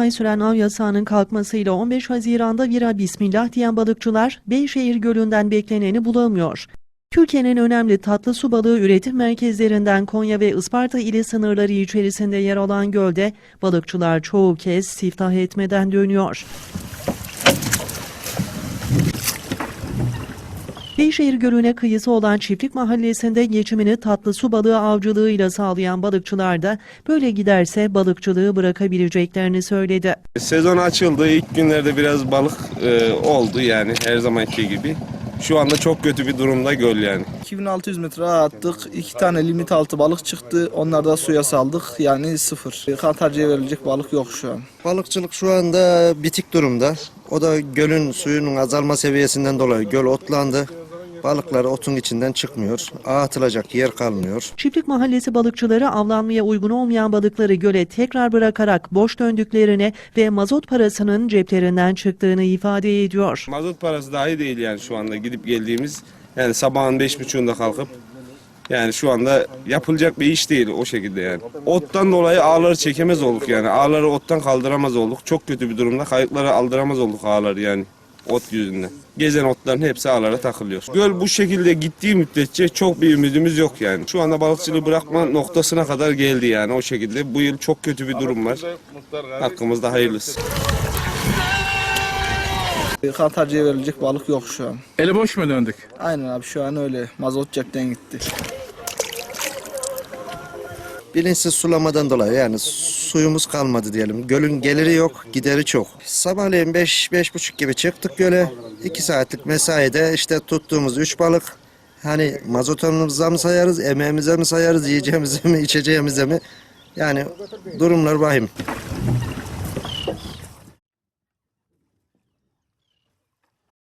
ay süren av yasağının kalkmasıyla 15 Haziran'da vira bismillah diyen balıkçılar Beyşehir Gölü'nden bekleneni bulamıyor. Türkiye'nin önemli tatlı su balığı üretim merkezlerinden Konya ve Isparta ili sınırları içerisinde yer alan gölde balıkçılar çoğu kez siftah etmeden dönüyor. Beyşehir Gölü'ne kıyısı olan Çiftlik Mahallesi'nde geçimini tatlı su balığı avcılığıyla sağlayan balıkçılar da böyle giderse balıkçılığı bırakabileceklerini söyledi. Sezon açıldı. İlk günlerde biraz balık e, oldu yani her zamanki gibi. Şu anda çok kötü bir durumda göl yani. 2600 metre attık. iki tane limit altı balık çıktı. Onları da suya saldık. Yani sıfır. Kantarcıya verilecek balık yok şu an. Balıkçılık şu anda bitik durumda. O da gölün suyunun azalma seviyesinden dolayı göl otlandı. Balıklar otun içinden çıkmıyor. Ağ atılacak yer kalmıyor. Çiftlik Mahallesi balıkçıları avlanmaya uygun olmayan balıkları göle tekrar bırakarak boş döndüklerini ve mazot parasının ceplerinden çıktığını ifade ediyor. Mazot parası dahi değil yani şu anda gidip geldiğimiz. Yani sabahın beş buçuğunda kalkıp yani şu anda yapılacak bir iş değil o şekilde yani. Ottan dolayı ağları çekemez olduk yani. Ağları ottan kaldıramaz olduk. Çok kötü bir durumda. Kayıkları aldıramaz olduk ağları yani. Ot yüzünden. Gezen otların hepsi ağlara takılıyor. Göl bu şekilde gittiği müddetçe çok bir ümidimiz yok yani. Şu anda balıkçılığı bırakma noktasına kadar geldi yani o şekilde. Bu yıl çok kötü bir durum var. Hakkımızda hayırlısı. Kantarcıya verilecek balık yok şu an. Eli boş mu döndük? Aynen abi şu an öyle. Mazot cepten gitti. Bilinçsiz sulamadan dolayı yani suyumuz kalmadı diyelim. Gölün geliri yok, gideri çok. Sabahleyin 5 beş, buçuk gibi çıktık göle. 2 saatlik mesaide işte tuttuğumuz 3 balık. Hani mazotamıza mı sayarız, emeğimize mi sayarız, yiyeceğimize mi, içeceğimize mi? Yani durumlar vahim.